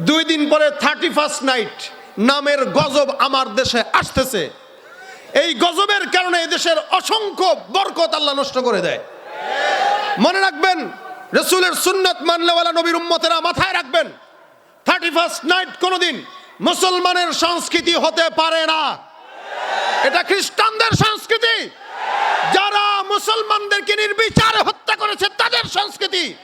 দুই দিন পরে থার্টি ফার্স্ট নাইট নামের গজব আমার দেশে আসতেছে। এই গজবের কারণে দেশের অসংখ্য বরকত আল্লাহ নষ্ট করে দেয়। মনে রাখবেন, রসুলের সুন্নত মানলেওয়ালা নবীর উম্মতেরা মাথায় রাখবেন থার্টি ফার্স্ট নাইট কোনোদিন মুসলমানের সংস্কৃতি হতে পারে না। এটা খ্রিস্টানদের সংস্কৃতি। যারা মুসলমানদেরকে নির্বিচারে হত্যা করেছে, তাদের সংস্কৃতি।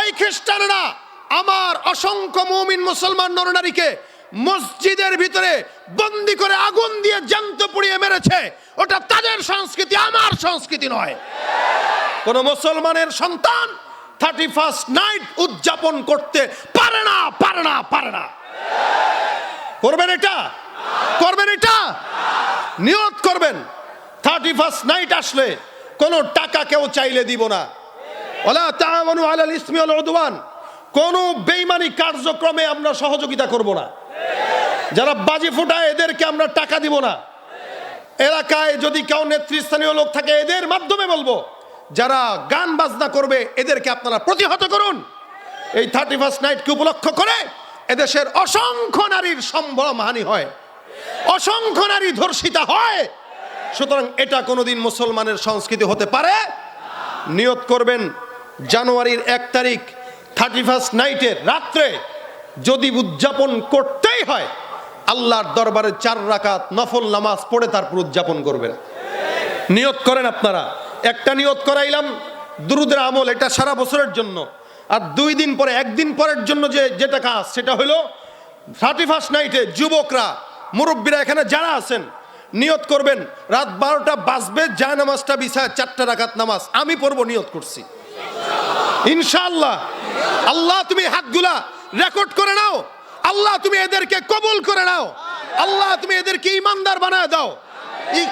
এই খ্রিস্টানরা আমার অসংখ্য মুমিন মুসলমান নরনারীকে মসজিদের ভিতরে বন্দি করে আগুন দিয়ে জ্যান্ত পুড়িয়ে মেরেছে। ওটা তাদের সংস্কৃতি, আমার সংস্কৃতি নয়। কোন মুসলমানের সন্তান থার্টি ফার্স্ট নাইট উদযাপন করতে পারে না পারে না পারে না। করবেন এটা? করবেন এটা? নিয়ত করবেন। থার্টি ফার্স্ট নাইট আসলে কোনো টাকা কেউ চাইলে দিব না। ওলা আলাল ইসমি ওয়াল উদওয়ান। কোনো বেইমানি কার্যক্রমে আমরা সহযোগিতা করব না। যারা বাজি ফুটায় এদেরকে আমরা টাকা দিব না। এলাকায় যদি কেউ নেতৃস্থানীয় লোক থাকে, এদের মাধ্যমে বলব, যারা গান বাজনা করবে, এদেরকে আপনারা প্রতিহত করুন। এই থার্টি ফার্স্ট নাইটকে উপলক্ষ করে এদেশের অসংখ্য নারীর সম্ভ্রম হানি হয়। অসংখ্য নারী ধর্ষিতা হয়। সুতরাং এটা কোনোদিন মুসলমানের সংস্কৃতি হতে পারে নিয়ত করবেন, জানুয়ারির এক তারিখ থার্টি ফার্স্ট নাইটের রাত্রে যদি উদযাপন করতেই হয়, আল্লাহর দরবারে চার রাকাত নফল নামাজ পড়ে তারপর উদযাপন করবেন। নিয়ত করেন আপনারা। একটা নিয়ত করাইলাম, দুরুদের আমল এটা সারা বছরের জন্য। আর দুই দিন পরে, একদিন পরের জন্য যে, যেটা কাজ, সেটা হলো থার্টি ফার্স্ট নাইটে যুবকরা, মুরব্বীরা এখানে যারা আছেন, নিয়ত করবেন, রাত বারোটা বাজবে যায় নামাজটা বিছায় চারটা রাকাত নামাজ। আমি পড়ব, নিয়ত করছি। ইনশাআল্লাহ। আল্লাহ তুমি হাতগুলা রেকর্ড করে নাও। আল্লাহ তুমি এদেরকে কবুল করে নাও। আল্লাহ তুমি এদেরকে ইমানদার বানায় দাও।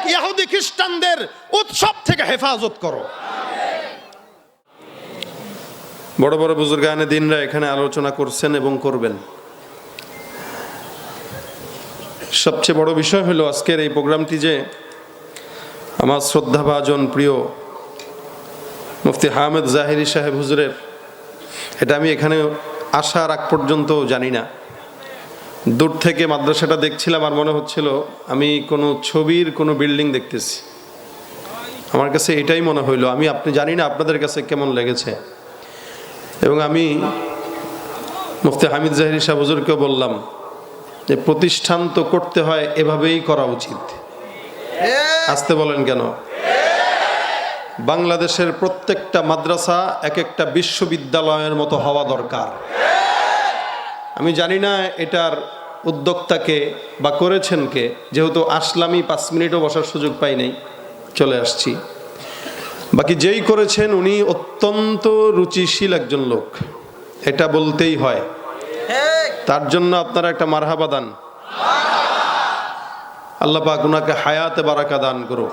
ইহুদি খ্রিস্টানদের উৎসব থেকে হেফাজত করো। বড় বড় বুজুর্গানে দিনরা এখানে আলোচনা করছেন এবং করবেন। সবচেয়ে বড় বিষয় হলো আজকের এই প্রোগ্রামটি যে আমার শ্রদ্ধাভাজন প্রিয় মুফতি হামেদ জাহিরি সাহেব হুজুরের এটা আমি এখানে আসার আগ পর্যন্ত জানি না। দূর থেকে মাদ্রাসাটা দেখছিলাম আর মনে হচ্ছিল আমি কোনো ছবির কোনো বিল্ডিং দেখতেছি। আমার কাছে এটাই মনে হইল আমি আপনি জানি না আপনাদের কাছে কেমন লেগেছে। এবং আমি মুফতি হামিদ জাহিরি সাহেব হুজুরকেও বললাম যে প্রতিষ্ঠান তো করতে হয় এভাবেই করা উচিত। আসতে বলেন কেন? বাংলাদেশের প্রত্যেকটা মাদ্রাসা এক একটা বিশ্ববিদ্যালয়ের মতো হওয়া দরকার। আমি জানি না এটার উদ্যোক্তাকে বা করেছেন কে যেহেতু আসলামই পাঁচ মিনিটও বসার সুযোগ পাই নাই, চলে আসছি। বাকি যেই করেছেন উনি অত্যন্ত রুচিশীল একজন লোক। এটা বলতেই হয়। তার জন্য আপনারা একটা মারহাবা দান। আল্লাহ পাক উনাকে হায়াতে বারাকা দান করো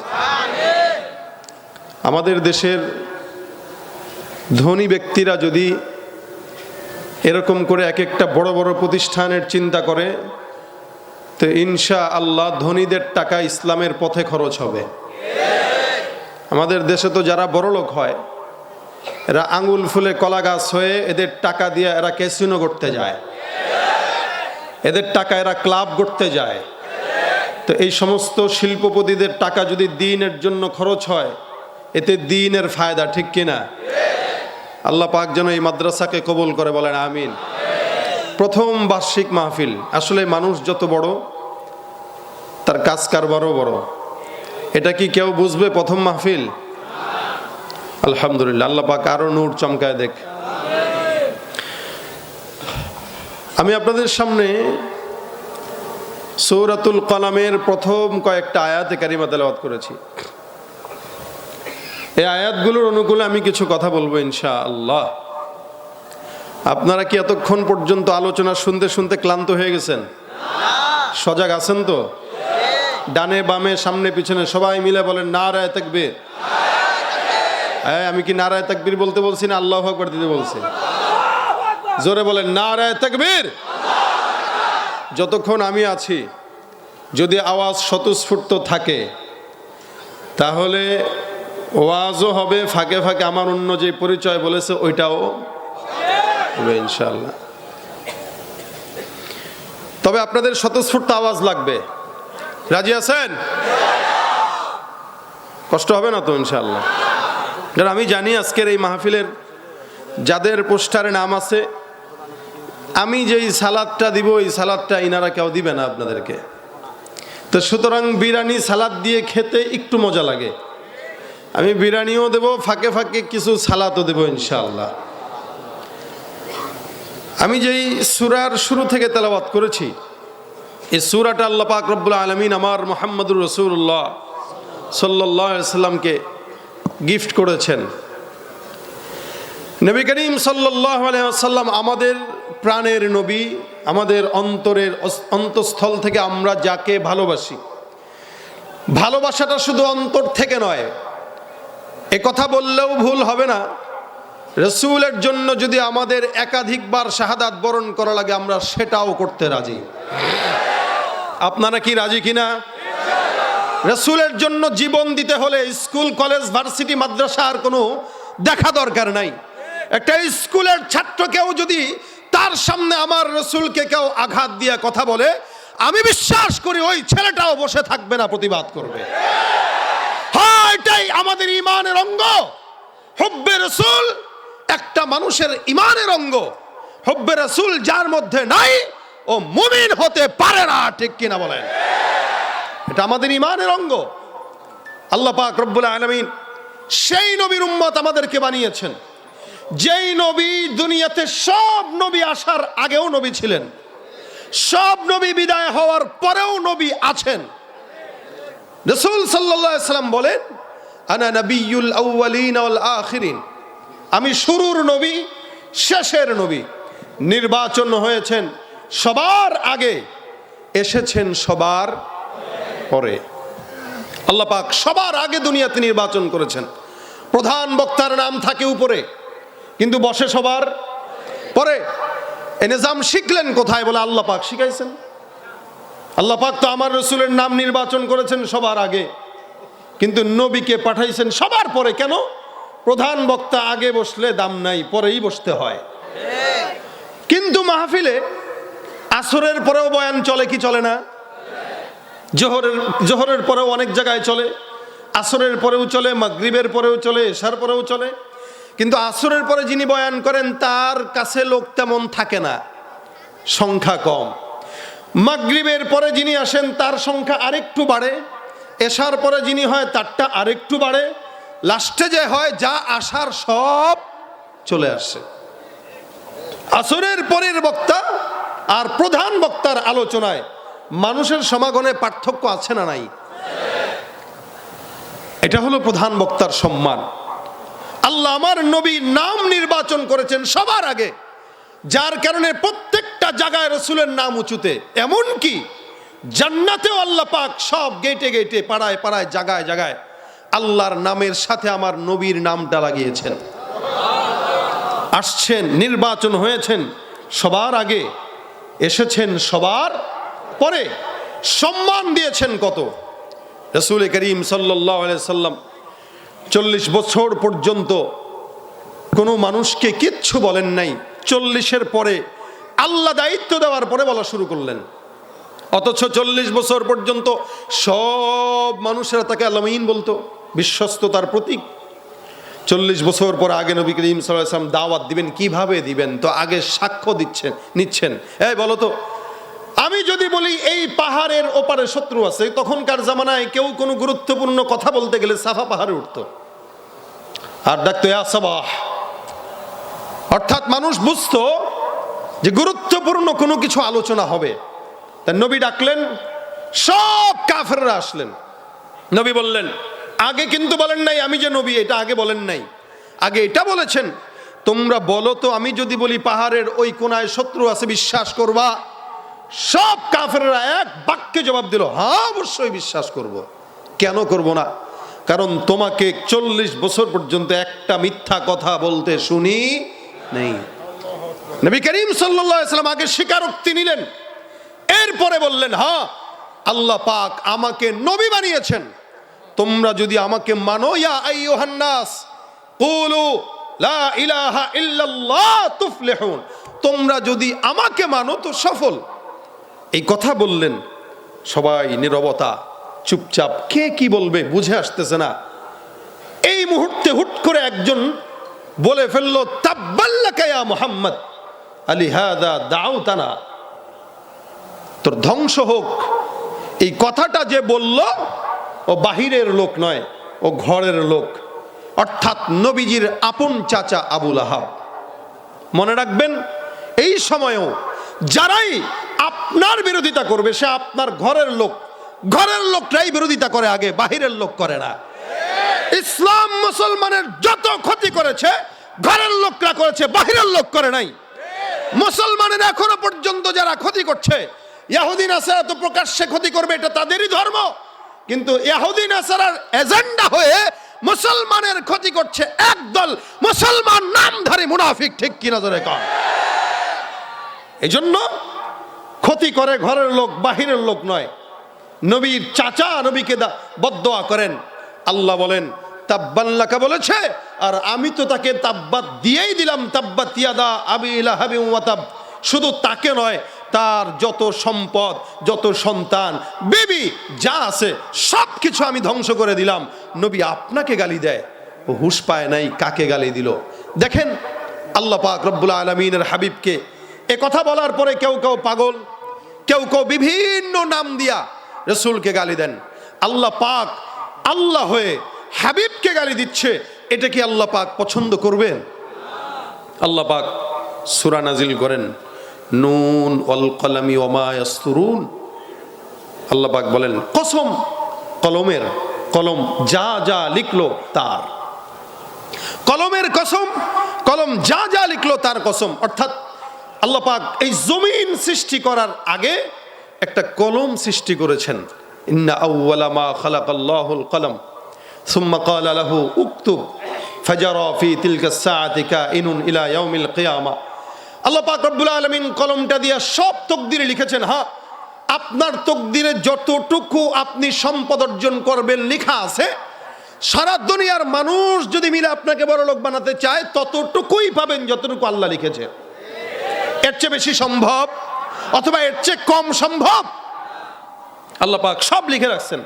আমাদের দেশের ধনী ব্যক্তিরা যদি এরকম করে এক একটা বড় বড় প্রতিষ্ঠানের চিন্তা করে, তো ইনশা আল্লাহ ধনীদের টাকা ইসলামের পথে খরচ হবে। আমাদের দেশে তো যারা বড় লোক হয়, এরা আঙুল ফুলে কলা গাছ হয়ে এদের টাকা দিয়ে এরা ক্যাসিনো করতে যায়। এদের টাকা এরা ক্লাব করতে যায়। তো এই সমস্ত শিল্পপতিদের টাকা যদি দিনের জন্য খরচ হয় এতে দিনের ফায়দা ঠিক কিনা? আল্লাহ পাক যেন এই মাদ্রাসাকে কবুল করে বলেন, আমিন। প্রথম বার্ষিক মাহফিল। আসলে মানুষ যত বড়, তার কাজ কারবারও বড়। এটা কি কেউ বুঝবে প্রথম মাহফিল? আলহামদুলিল্লাহ, আল্লাহ পাক আরও নূর চমকায় দেখ। আমি আপনাদের সামনে সৌরাতুল কালামের প্রথম কয়েকটা আয়াতে কারিমা তেলাওয়াত করেছি। এই আয়াতগুলোর অনুকূলে আমি কিছু কথা বলব ইনশা আল্লাহ আপনারা কি এতক্ষণ পর্যন্ত আলোচনা শুনতে শুনতে ক্লান্ত হয়ে গেছেন? সজাগ আছেন তো? ডানে বামে সামনে পিছনে সবাই মিলে বলেন না রায় তাকবীর। হ্যাঁ আমি কি নারায় তাকবীর বলতে বলছি না আল্লাহ আকবর দিতে বলছি? জোরে বলেন, নারায় তাকবীর। যতক্ষণ আমি আছি, যদি আওয়াজ স্বতঃস্ফূর্ত থাকে, তাহলে ওয়াজও হবে, ফাঁকে ফাঁকে আমার অন্য যে পরিচয় বলেছে, ওইটাও হবে ইনশাল্লাহ তবে আপনাদের স্বতঃস্ফূর্ত আওয়াজ লাগবে। রাজি আছেন? কষ্ট হবে না তো ইনশাল্লাহ কারণ আমি জানি আজকের এই মাহফিলের যাদের পোস্টারে নাম আছে, আমি যেই সালাদটা দিব, এই সালাদটা ইনারা কেউ দিবে না আপনাদেরকে। তো সুতরাং বিরিয়ানি সালাদ দিয়ে খেতে একটু মজা লাগে। আমি বিরিয়ানিও দেব, ফাঁকে ফাঁকে কিছু সালাদও দেবো ইনশাআল্লাহ। আমি যেই সুরার শুরু থেকে তেলাবাত করেছি, এই সুরাটা আল্লাহ পাক রব্বুল আলমিন আমার মোহাম্মদুর রসুল্লাহ সাল্লাহ সাল্লামকে গিফট করেছেন। নবী করিম সাল্লাহ আলাইসাল্লাম আমাদের প্রাণের নবী, আমাদের অন্তরের অন্তঃস্থল থেকে আমরা যাকে ভালোবাসি। ভালোবাসাটা শুধু অন্তর থেকে নয় এ কথা বললেও ভুল হবে না। রসুলের জন্য যদি আমাদের একাধিকবার শাহাদাত বরণ করা লাগে, আমরা সেটাও করতে রাজি। আপনারা কি রাজি কিনা? রসুলের জন্য জীবন দিতে হলে স্কুল, কলেজ, ভার্সিটি, মাদ্রাসা আর কোনো দেখা দরকার নাই। একটা স্কুলের ছাত্রকেও যদি তার সামনে আমার রসুলকে কেউ আঘাত দিয়ে কথা বলে, আমি বিশ্বাস করি ওই ছেলেটাও বসে থাকবে না, প্রতিবাদ করবে। হ্যাঁ এটাই আমাদের ইমানের অঙ্গ। হব্বে রসুল একটা মানুষের ইমানের অঙ্গ। হব্বে রসুল যার মধ্যে নাই, ও মুমিন হতে পারে না, ঠিক কিনা বলেন? এটা আমাদের ইমানের অঙ্গ। আল্লাহ পাক রব্বুল আলমিন সেই নবীর উম্মত আমাদেরকে বানিয়েছেন। যেই নবী দুনিয়াতে সব নবী আসার আগেও নবী ছিলেন। সব নবী বিদায় হওয়ার পরেও নবী আছেন। রসুল সাল্লাম বলেন, আনা ওয়াল আখিরিন। আমি শুরুর নবী, শেষের নবী, নির্বাচন হয়েছেন সবার আগে, এসেছেন সবার পরে। আল্লাহ পাক সবার আগে দুনিয়াতে নির্বাচন করেছেন। প্রধান বক্তার নাম থাকে উপরে, কিন্তু বসে সবার পরে। এ নিজাম শিখলেন কোথায় বলে আল্লাহ পাক শিখাইছেন? আল্লাহ পাক তো আমার রসুলের নাম নির্বাচন করেছেন সবার আগে। কিন্তু নবীকে পাঠাইছেন সবার পরে কেন? প্রধান বক্তা আগে বসলে দাম নাই, পরেই বসতে হয়। কিন্তু মাহফিলে আসরের পরেও বয়ান চলে কি চলে না? জোহরের জোহরের পরেও অনেক জায়গায় চলে, আসরের পরেও চলে, মাগরিবের পরেও চলে, এশার পরেও চলে। কিন্তু আসরের পরে যিনি বয়ান করেন, তার কাছে লোক তেমন থাকে না, সংখ্যা কম। মাগরিবের পরে যিনি আসেন, তার সংখ্যা আরেকটু বাড়ে। এশার পরে যিনি হয়, তারটা আরেকটু বাড়ে। লাস্টে যে হয়, যা আসার সব চলে আসে। আসরের পরের বক্তা আর প্রধান বক্তার আলোচনায় মানুষের সমাগমে পার্থক্য আছে না নাই? এটা হলো প্রধান বক্তার সম্মান। আল্লাহ আমার নবী নাম নির্বাচন করেছেন সবার আগে, যার কারণে প্রত্যেকটা জায়গায় রসুলের নাম উঁচুতে। এমন কি? জান্নাতেও আল্লাহ পাক সব গেটে গেটে পাড়ায় পাড়ায়, জায়গায় জায়গায় আল্লাহর নামের সাথে আমার নবীর নামটা লাগিয়েছেন। আসছেন, নির্বাচন হয়েছেন, সবার আগে এসেছেন, সবার পরে সম্মান দিয়েছেন কত? রসুল করিম সাল্লাম চল্লিশ বছর পর্যন্ত কোনো মানুষকে কিচ্ছু বলেন নাই। চল্লিশের পরে আল্লাহ দায়িত্ব দেওয়ার পরে বলা শুরু করলেন। অথচ চল্লিশ বছর পর্যন্ত সব মানুষেরা তাকে আলামিন বলতো, বিশ্বস্ততার প্রতীক। চল্লিশ বছর পর আগে নবী করিম সাল্লাম দাওয়াত দিবেন, কীভাবে দিবেন? তো আগে সাক্ষ্য দিচ্ছেন, নিচ্ছেন। এই বলো তো, আমি যদি বলি এই পাহাড়ের ওপারে শত্রু আছে, তখনকার জামানায় কেউ কোনো গুরুত্বপূর্ণ কথা বলতে গেলে সাফা পাহাড়ে উঠতো। আর ডাকতো সাবাহ। অর্থাৎ মানুষ বুঝতো যে গুরুত্বপূর্ণ কোনো কিছু আলোচনা হবে। তা নবী ডাকলেন, সব কাফেররা আসলেন। নবী বললেন, আগে কিন্তু বলেন নাই, আমি যে নবী, এটা আগে বলেন নাই। আগে এটা বলেছেন, তোমরা বলো তো, আমি যদি বলি পাহাড়ের ওই কোনায় শত্রু আছে, বিশ্বাস করবা? সব কাফেররা এক বাক্যে জবাব দিল হ্যাঁ অবশ্যই বিশ্বাস করব। কেন করব না? কারণ তোমাকে চল্লিশ বছর পর্যন্ত একটা মিথ্যা কথা বলতে শুনি নেই। নবী করিম সাল্লাম আগে স্বীকারোক্তি নিলেন। এরপরে বললেন হ্যাঁ আল্লাহ পাক আমাকে নবী বানিয়েছেন। তোমরা যদি আমাকে মানো, ইয়া লা ইলাহা তোমরা যদি আমাকে মানো, তো সফল। এই কথা বললেন সবাই নীরবতা, চুপচাপ। কে কি বলবে, বুঝে আসতেছে না। এই মুহূর্তে হুট করে একজন বলে ফেলল তাব্বাল্লাকায়া মোহাম্মদ। আলী হাদা দাউতানা। তোর ধ্বংস হোক। এই কথাটা যে বলল, ও বাহিরের লোক নয়, ও ঘরের লোক। অর্থাৎ নবীজির আপন চাচা আবুল আহাব। মনে রাখবেন, এই সময়েও যারাই আপনার বিরোধিতা করবে, সে আপনার ঘরের লোক। ঘরের লোকটাই বিরোধিতা করে আগে, বাহিরের লোক করে না। ইসলাম মুসলমানের যত ক্ষতি করেছে, ঘরের লোকরা করেছে, বাহিরের লোক করে নাই। মুসলমানের এখনও পর্যন্ত যারা ক্ষতি করছে ইয়াহুদিন আসারা তো প্রকাশ্যে ক্ষতি করবে, এটা তাদেরই ধর্ম। কিন্তু ইয়াহুদিন আসারার এজেন্ডা হয়ে মুসলমানের ক্ষতি করছে একদল মুসলমান নামধারী মুনাফিক, ঠিক কিনা ধরে কন? এই জন্য ক্ষতি করে ঘরের লোক, বাহিরের লোক নয়। নবীর চাচা নবীকে বদদোয়া করেন। আল্লাহ বলেন তাব্বাল্লাকা বলেছে আর আমি তো তাকে তাব্বাত দিয়েই দিলাম, তাব্বাত ইয়াদা আবি ইলাহাবি ওয়াতাব শুধু তাকে নয়, তার যত সম্পদ, যত সন্তান, বেবি, যা আছে সব কিছু আমি ধ্বংস করে দিলাম। নবী আপনাকে গালি দেয়, ও হুশ পায় নাই কাকে গালি দিল। দেখেন, আল্লাহ পাক রব্বুল আলমিনের হাবিবকে, এ কথা বলার পরে কেউ কেউ পাগল, কেউ কেউ বিভিন্ন নাম দিয়া রসুলকে গালি দেন। আল্লাহ পাক আল্লাহ হয়ে হাবিবকে গালি দিচ্ছে এটা কি আল্লাহ পাক পছন্দ করবেন? আল্লাহ পাক সুরা নাজিল করেন, নুন অল কলামি ওমায়াস্তুরুন আল্লাহ পাক বলেন, কসম, কলমের কলম যা যা লিখলো তার। কলমের কসম, কলম যা যা লিখলো তার কসম। অর্থাৎ আল্লাহ পাক এই জমিন সৃষ্টি করার আগে একটা কলম সৃষ্টি করেছেন। ইন্না আউওয়ালা মা খালাকাল্লাহুল কলম। ثم قال له اكتب فجرى في تلك الساعة كائن إلى يوم القيامة আল্লাহ পাক রব্বুল আলমিন কলমটা দিয়ে সব তকদিরে লিখেছেন হ্যাঁ আপনার তকদিরে যতটুকু আপনি সম্পদ অর্জন করবেন লেখা আছে সারা দুনিয়ার মানুষ যদি মিলে আপনাকে বড় লোক বানাতে চায় ততটুকুই পাবেন যতটুকু আল্লাহ লিখেছে এর চেয়ে বেশি সম্ভব অথবা এর চেয়ে কম সম্ভব আল্লাহ পাক সব লিখে রাখছেন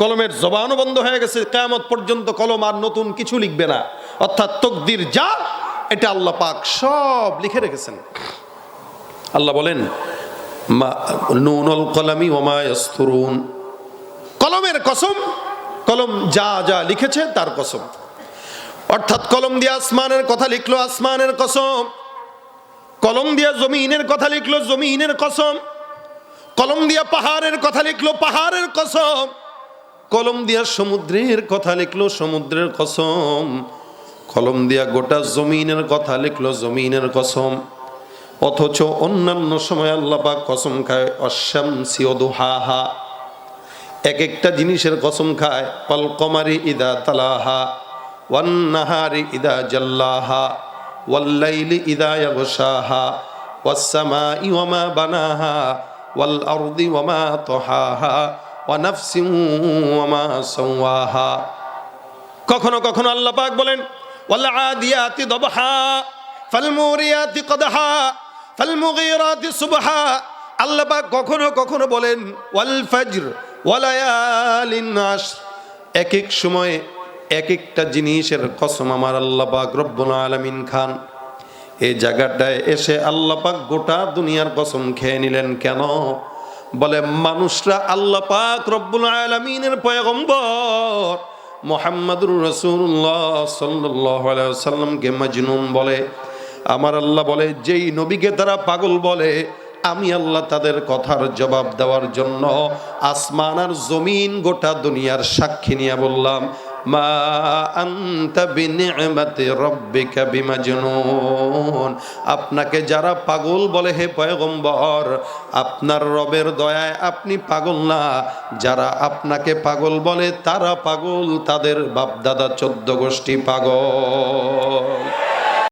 কলমের জবানও বন্ধ হয়ে গেছে, কেয়ামত পর্যন্ত কলম আর নতুন কিছু লিখবে না। অর্থাৎ তকদির যা, এটা আল্লাহ পাক সব লিখে রেখেছেন। আল্লাহ বলেন কলমের কসম, কলম যা যা লিখেছে তার কসম। অর্থাৎ কলম দিয়ে আসমানের কথা লিখলো আসমানের কসম। কলম দিয়ে জমিনের কথা লিখলো জমিনের কসম। কলম দিয়া পাহাড়ের কথা লিখলো পাহাড়ের কসম। কলম দিয়া সমুদ্রের কথা লিখলো, সমুদ্রের কসম। কলম দিয়া গোটা জমিনের কথা লিখলো, জমিনের কসম। অথচ অন্যান্য সময় আল্লাপা কসম খায় অশ্যাম সিওদুহাহা এক একটা জিনিসের কসম খায় পলকমারি ইদা তালাহা ওয়ান্নাহারি ইদা জল্লাহা ওয়াল্লাইলি ইদা ইয়াগশাহা ওয়াস সামাই ওয়া মা বানাহা, ওয়াল আরদি ওয়া মা কখনো কখনো আল্লাহ পাক বলেন, ওয়াল আল্লাহ পাক কখনো কখনো বলেন ওয়ালায়ালিন এক এক সময়ে এক একটা জিনিসের কসম আমার আল্লাহ পাক রব্বুল আলামিন খান। এই জায়গাটায় এসে আল্লাহ গোটা দুনিয়ার কসম খেয়ে নিলেন কেন? বলে, মানুষরা আল্লাহ পাক রব্বুল আলামিনের পয়গম্বর। মোহাম্মদুর রসুল্লাহ সাল্লাহ সাল্লামকে মজনুন বলে, আমার আল্লাহ বলে, যেই নবীকে তারা পাগল বলে, আমি আল্লাহ তাদের কথার জবাব দেওয়ার জন্য আসমান আর জমিন গোটা দুনিয়ার সাক্ষী নিয়ে বললাম। মা আনতা বিনি'মাতি রাব্বিকা বিমাজনুন। আপনাকে যারা পাগল বলে হে পয়গম্বর, আপনার রবের দয়ায় আপনি পাগল না। যারা আপনাকে পাগল বলে তারা পাগল, তাদের বাপদাদা চোদ্দ গোষ্ঠী পাগল।